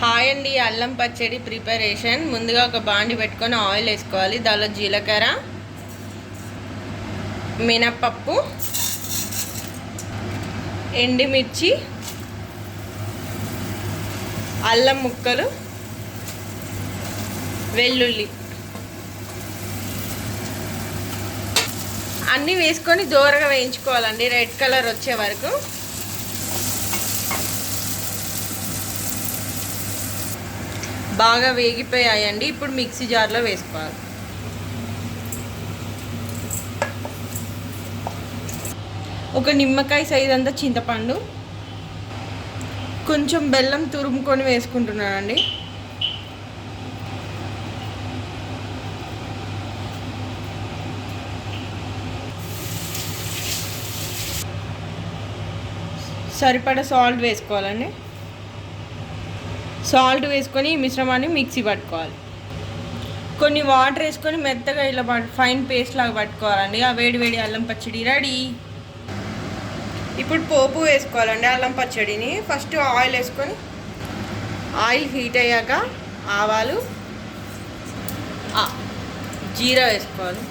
Hi అండి అల్లం పచ్చడి ప్రిపరేషన్. ముందుగా ఒక బాండి పెట్టుకొని ఆయిల్ వేసుకోవాలి. దానిలో జీలకర్ర మినప్పప్పు ఎండుమిర్చి అల్లం ముక్కలు వెల్లుల్లి. అన్నీ వేసుకొని దూరగా వేయించుకోవాలండి. రెడ్ కలర్ వచ్చే వరకు. బాగా వేగిపోయాయండి. ఇప్పుడు మిక్సీ జార్లో వేసుకోవాలి. ఒక నిమ్మకాయ సైజ్ అంతా చింతపండు. కొంచెం బెల్లం తురుముకొని వేసుకుంటున్నానండి. సరిపడా సాల్ట్ వేసుకోవాలండి. సాల్ట్ వేసుకొని ఈ మిశ్రమాన్ని మిక్సీ పట్టుకోవాలి. కొన్ని వాటర్ వేసుకొని మెత్తగా ఇలా ఫైన్ పేస్ట్ లాగా పట్టుకోవాలండి. ఆ వేడి వేడి అల్లం పచ్చడి రెడీ. ఇప్పుడు పోపు వేసుకోవాలండి అల్లం పచ్చడిని. ఫస్ట్ ఆయిల్ వేసుకొని ఆయిల్ హీట్ అయ్యాక ఆవాలు జీరా వేసుకోవాలి.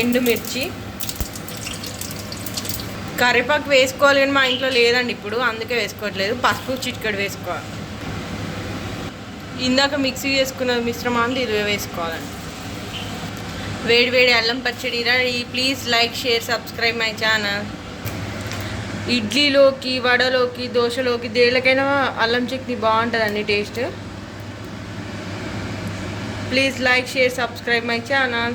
ఎండుమిర్చి కరివేపాకు వేసుకోవాలి కానీ మా ఇంట్లో లేదండి ఇప్పుడు అందుకే వేసుకోవట్లేదు. పసుపు చిటికెడు వేసుకోవాలి. ఇందాక మిక్సీ చేసుకున్న మిశ్రమాన్ని ఇది వేసుకోవాలండి. వేడి వేడి అల్లం పచ్చడి ready. Please like share subscribe my channel. ఇడ్లీలోకి వడలోకి దోశలోకి దేనికైనా అల్లం చట్నీ బాగుంటుందండి taste. Please like share subscribe my channel.